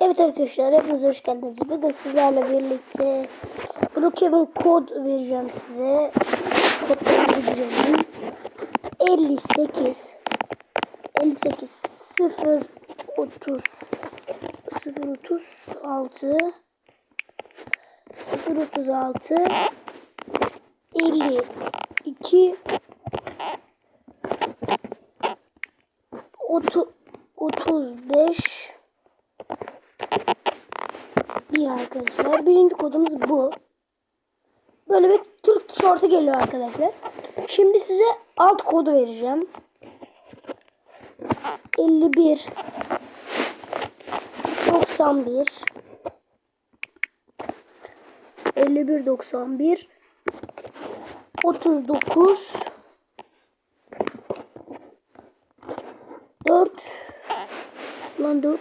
Evet arkadaşlar hepiniz hoş geldiniz. Bugün sizlerle birlikte Brookhaven kod vereceğim size. Kodlarımızı girelim. 58 58 0 30 0 36 0 36 52 30 35 bir arkadaşlar. Birinci kodumuz bu. Böyle bir Türk tişörtü geliyor arkadaşlar. Şimdi size alt kodu vereceğim. 51 91 51 91 39 4 lan 4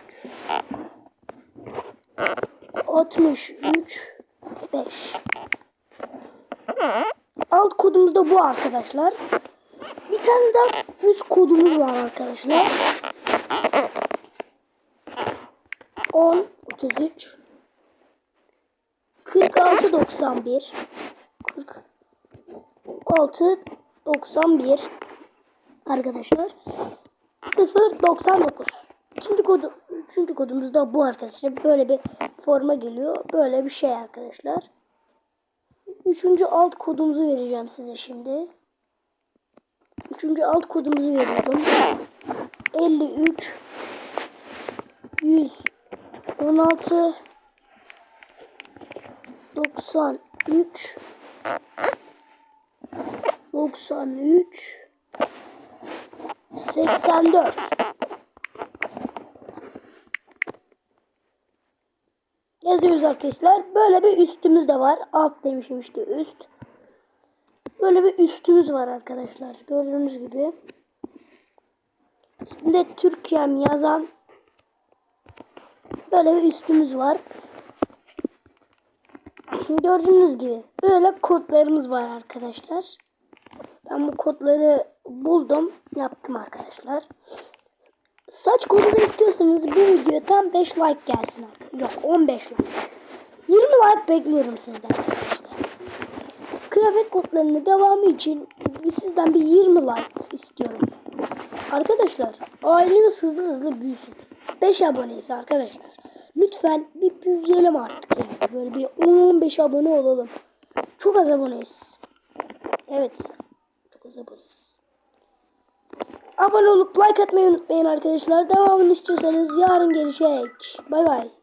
63 5 Alt kodumuz da bu arkadaşlar. Bir tane daha üst kodumuz var arkadaşlar. 10 33 46 91 46 91 arkadaşlar 0 99 İkinci kodu, üçüncü kodumuz da bu arkadaşlar. Böyle bir forma geliyor. Böyle bir şey arkadaşlar. Üçüncü alt kodumuzu vereceğim size şimdi. Üçüncü alt kodumuzu veriyorum. 53 116 93 93 84 yazıyoruz arkadaşlar. Böyle bir üstümüz de var. Alt demişim işte üst. Böyle bir üstümüz var arkadaşlar. Gördüğünüz gibi. Üstünde Türkiye'm yazan böyle bir üstümüz var. Gördüğünüz gibi böyle kodlarımız var arkadaşlar. Ben bu kodları buldum. Yaptım arkadaşlar. Saç kodu da istiyorsanız bu videoya tam 5 like gelsin. Yok 15 like. 20 like bekliyorum sizden. Kıyafet kodlarının devamı için sizden bir 20 like istiyorum. Arkadaşlar ailemiz hızlı hızlı büyüsün. 5 aboneyiz arkadaşlar. Lütfen bir büyüyelim artık. Yani. Böyle bir 10-15 abone olalım. Çok az aboneyiz. Evet. Çok az aboneyiz. Abone olup like atmayı unutmayın arkadaşlar. Devamını istiyorsanız yarın gelecek. Bay bay.